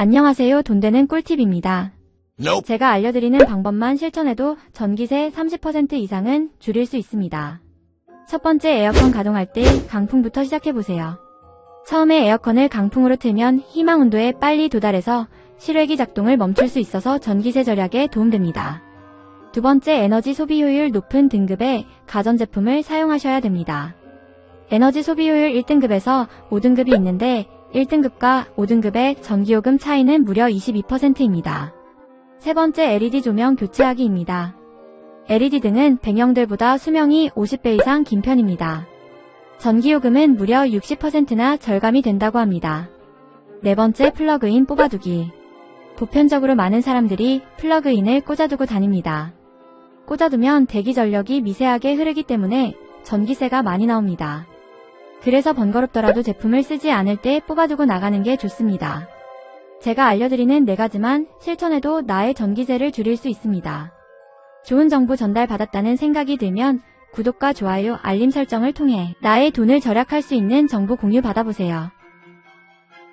안녕하세요. 돈 되는 꿀팁입니다. Nope. 제가 알려드리는 방법만 실천해도 전기세 30% 이상은 줄일 수 있습니다. 첫 번째 에어컨 가동할 때 강풍부터 시작해보세요. 처음에 에어컨을 강풍으로 틀면 희망 온도에 빨리 도달해서 실외기 작동을 멈출 수 있어서 전기세 절약에 도움됩니다. 두 번째 에너지 소비 효율 높은 등급의 가전제품을 사용하셔야 됩니다. 에너지 소비 효율 1등급에서 5등급이 있는데 1등급과 5등급의 전기요금 차이는 무려 22%입니다. 세 번째 LED 조명 교체하기입니다. LED 등은 배경들보다 수명이 50배 이상 긴 편입니다. 전기요금은 무려 60%나 절감이 된다고 합니다. 네 번째 플러그인 뽑아두기. 보편적으로 많은 사람들이 플러그인을 꽂아두고 다닙니다. 꽂아두면 대기 전력이 미세하게 흐르기 때문에 전기세가 많이 나옵니다. 그래서 번거롭더라도 제품을 쓰지 않을 때 뽑아두고 나가는 게 좋습니다. 제가 알려드리는 네 가지만 실천해도 나의 전기세를 줄일 수 있습니다. 좋은 정보 전달받았다는 생각이 들면 구독과 좋아요, 알림 설정을 통해 나의 돈을 절약할 수 있는 정보 공유 받아보세요.